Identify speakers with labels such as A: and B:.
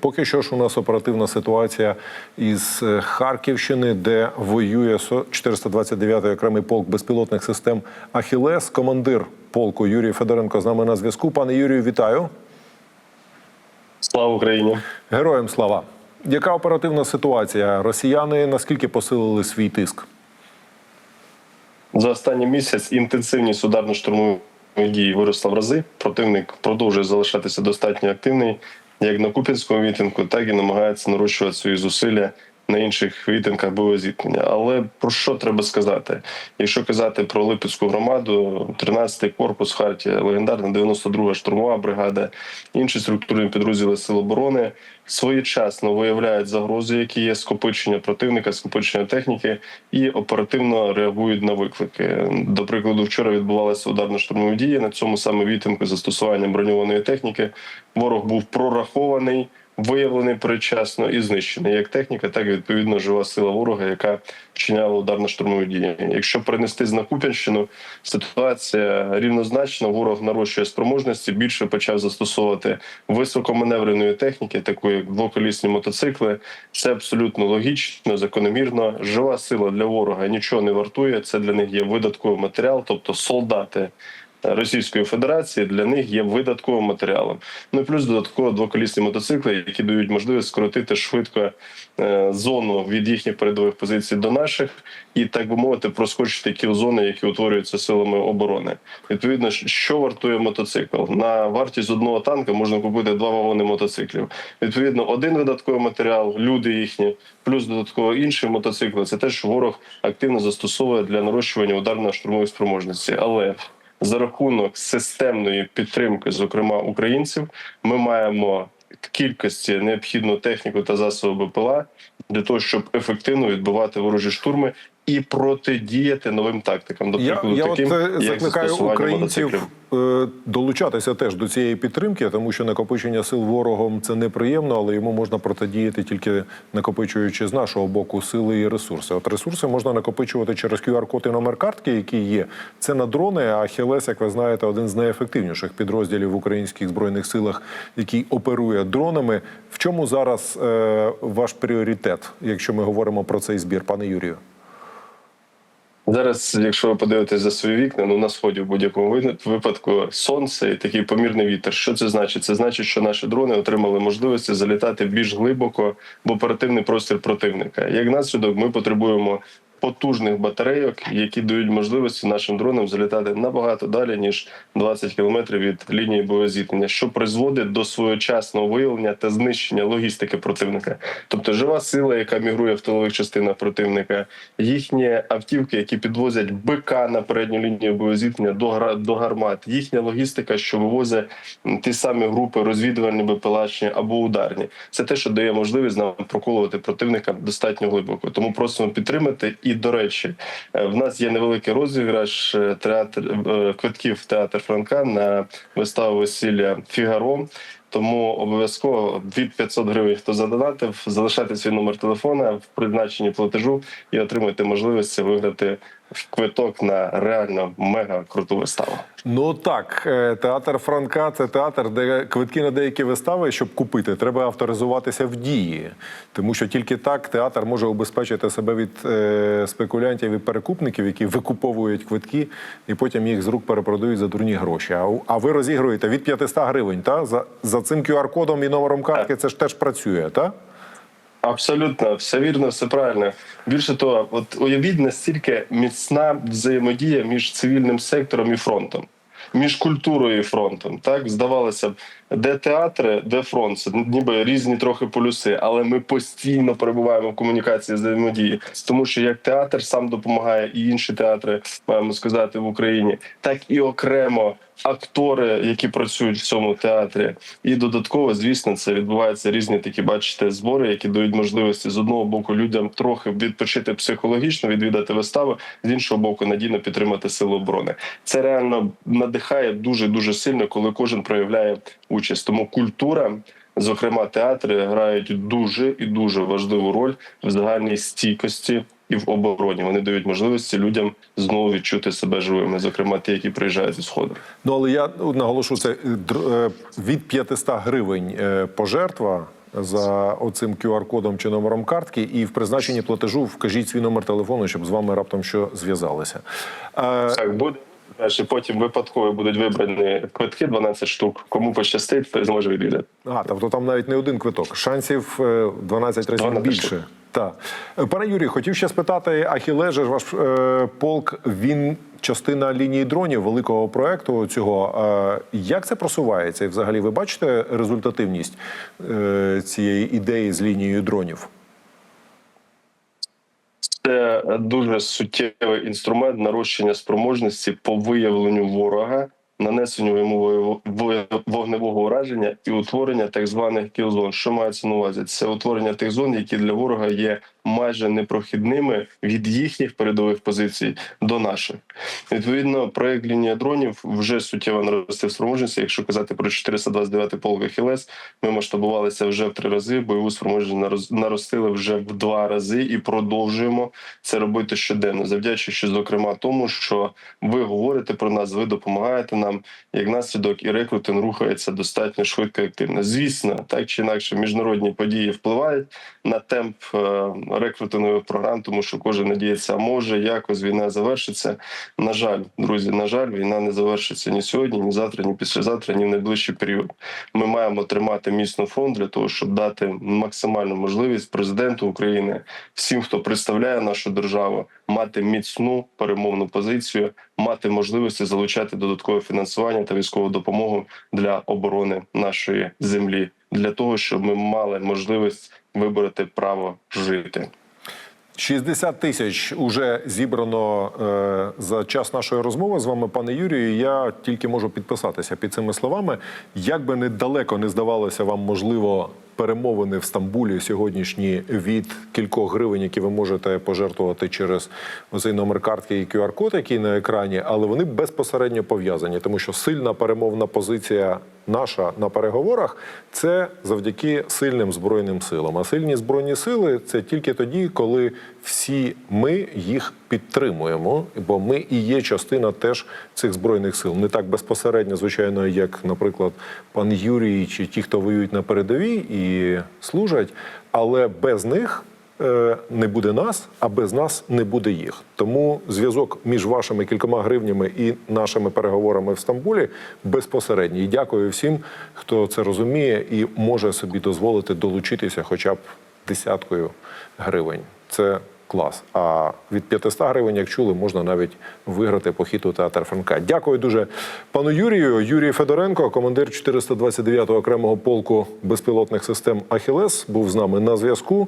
A: Поки що ж у нас оперативна ситуація із е, Харківщини, де воює со- 429-й окремий полк безпілотних систем Ахілес. Командир полку Юрій Федоренко з нами на зв'язку. Пане Юрію, вітаю.
B: Слава Україні!
A: Героям слава. Яка оперативна ситуація? Росіяни наскільки посилили свій тиск?
B: За останній місяць інтенсивність ударно-штурмових дій виросла в рази. Противник продовжує залишатися достатньо активний як на Купінському мітинку, так і намагається нарощувати свої зусилля на інших вітинках бойового зіткнення. Але про що треба сказати? Якщо казати про Липецьку громаду, 13-й корпус Хартія, легендарна 92-га штурмова бригада, інші структурні підрозділи Сил оборони своєчасно виявляють загрози, які є скопичення противника, скопичення техніки, і оперативно реагують на виклики. До прикладу, вчора відбувалися ударно-штурмові дії на цьому саме вітинку з застосуванням броньованої техніки. Ворог був прорахований. Виявлений передчасно і знищений як техніка, так і відповідно жива сила ворога, яка вчиняла ударно-штурмові дії. Якщо перенести на Куп'янщину, ситуація рівнозначна. Ворог нарощує спроможності. Більше почав застосовувати високоманевреної техніки, такої як двоколісні мотоцикли. Це абсолютно логічно, закономірно. Жива сила для ворога нічого не вартує. Це для них є видатковий матеріал, тобто солдати. Російської Федерації для них є видатковим матеріалом. Ну і плюс додатково двоколісні мотоцикли, які дають можливість скоротити швидко е, зону від їхніх передових позицій до наших, і так би мовити, проскочити ті зони, які утворюються силами оборони. Відповідно, що вартує мотоцикл на вартість одного танка можна купити два вагони мотоциклів. Відповідно, один видатковий матеріал, люди їхні, плюс додатково інші мотоцикли. Це те, що ворог активно застосовує для нарощування ударно-штурмової спроможності, але за рахунок системної підтримки, зокрема українців, ми маємо кількості необхідну техніку та засоби БПЛА для того, щоб ефективно відбивати ворожі штурми і протидіяти новим тактикам. До прикладу,
A: я от
B: таким
A: е,
B: як
A: закликаю українців е, долучатися теж до цієї підтримки, тому що накопичення сил ворогом це неприємно, але йому можна протидіяти тільки накопичуючи з нашого боку сили і ресурси. От ресурси можна накопичувати через QR-код і номер картки, які є. Це на дрони. А Хелес, як ви знаєте, один з найефективніших підрозділів в українських збройних силах, який оперує дронами. В чому зараз е, ваш пріоритет, якщо ми говоримо про цей збір, пане Юрію?
B: Зараз, якщо ви подивитесь за свої вікна, ну на сході в будь-якому випадку сонце і такий помірний вітер. Що це значить? Це значить, що наші дрони отримали можливості залітати більш глибоко в оперативний простір противника. Як наслідок, ми потребуємо потужних батарейок, які дають можливості нашим дронам залітати набагато далі ніж 20 кілометрів від лінії боєзіткнення, що призводить до своєчасного виявлення та знищення логістики противника. Тобто жива сила, яка мігрує в тилових частинах противника, їхні автівки, які підвозять БК на передню лінію боєзіткнення до до гармат, їхня логістика, що вивозить ті самі групи розвідувальні БПЛАчні або ударні. Це те, що дає можливість нам проколувати противника достатньо глибоко. Тому просимо підтримати. І до речі, е, в нас є невеликий розіграш е, театр е, квитків театр Франка на виставу весілля Фігаро. Тому обов'язково від 500 гривень, хто задонатив, залишайте свій номер телефона в призначенні платежу і отримайте можливість виграти квиток на реально мега круту виставу.
A: Ну так, е, театр Франка це театр, де квитки на деякі вистави, щоб купити, треба авторизуватися в дії, тому що тільки так театр може убезпечити себе від е, спекулянтів і перекупників, які викуповують квитки і потім їх з рук перепродають за дурні гроші. А, а ви розігруєте від 500 гривень, та за, за цим QR-кодом і номером картки це ж теж працює, так?
B: Абсолютно, все вірно, все правильно. Більше того, от уявіть настільки міцна взаємодія між цивільним сектором і фронтом, між культурою і фронтом. Так здавалося б, де театри, де фронт, це ніби різні трохи полюси, але ми постійно перебуваємо в комунікації взаємодії, тому що як театр сам допомагає, і інші театри маємо сказати в Україні, так і окремо. Актори, які працюють в цьому театрі, і додатково, звісно, це відбуваються різні такі, бачите, збори, які дають можливості з одного боку людям трохи відпочити психологічно, відвідати виставу, з іншого боку, надійно підтримати силу оборони. Це реально надихає дуже дуже сильно, коли кожен проявляє участь. Тому культура. Зокрема, театри грають дуже і дуже важливу роль в загальній стійкості і в обороні. Вони дають можливості людям знову відчути себе живими, зокрема ті, які приїжджають зі сходу.
A: Ну але я наголошу це е, е, від 500 гривень е, пожертва за оцим QR-кодом чи номером картки, і в призначенні платежу вкажіть свій номер телефону, щоб з вами раптом що зв'язалися.
B: Так буде. Далі потім випадково будуть вибрані квитки 12 штук. Кому пощастить, той зможе відвідати.
A: А, тобто там навіть не один квиток. Шансів е, 12 разів
B: 12
A: більше.
B: штук.
A: Так. Е, Пане Юрію, хотів ще спитати, Ахіле, же ваш е, полк, він частина лінії дронів великого проекту цього. Е, як це просувається? І взагалі ви бачите результативність е, цієї ідеї з лінією дронів?
B: Це дуже суттєвий інструмент нарощення спроможності по виявленню ворога, нанесенню йому вогневого ураження і утворення так званих кілзон. Що мається на увазі? Це утворення тих зон, які для ворога є майже непрохідними від їхніх передових позицій до наших. Відповідно, проект лінія дронів вже суттєво наростив спроможності. Якщо казати про 429 полк Ахілес, ми масштабувалися вже в три рази. Бойову спроможність наростили вже в два рази і продовжуємо це робити щоденно, завдячуючи зокрема тому, що ви говорите про нас, ви допомагаєте нам. Як наслідок, і рекрутинг рухається достатньо швидко і активно. Звісно, так чи інакше, міжнародні події впливають на темп е, рекрутингових програм, тому що кожен надіється, а може якось війна завершиться. На жаль, друзі, на жаль, війна не завершиться ні сьогодні, ні завтра, ні післязавтра, ні в найближчий період. Ми маємо тримати міцно фронт для того, щоб дати максимальну можливість президенту України, всім, хто представляє нашу державу, мати міцну перемовну позицію, мати можливості залучати додаткове фінансування та військову допомогу для оборони нашої землі, для того, щоб ми мали можливість вибороти право жити.
A: 60 тисяч уже зібрано е, за час нашої розмови з вами, пане Юрію. Я тільки можу підписатися під цими словами. Як би недалеко не здавалося вам, можливо, перемовини в Стамбулі сьогоднішні від кількох гривень, які ви можете пожертвувати через оцей номер картки і QR-код, який на екрані, але вони безпосередньо пов'язані, тому що сильна перемовна позиція наша на переговорах це завдяки сильним збройним силам. А сильні збройні сили це тільки тоді, коли всі ми їх підтримуємо, бо ми і є частина теж цих збройних сил. Не так безпосередньо, звичайно, як, наприклад, пан Юрій чи ті, хто воюють на передовій і служать, але без них. Е, Не буде нас, а без нас не буде їх. Тому зв'язок між вашими кількома гривнями і нашими переговорами в Стамбулі безпосередній. Дякую всім, хто це розуміє і може собі дозволити долучитися хоча б десяткою гривень. Це клас. А від 500 гривень, як чули, можна навіть виграти похід у театр Франка. Дякую дуже пану Юрію. Юрій Федоренко, командир 429-го окремого полку безпілотних систем Ахілес, був з нами на зв'язку.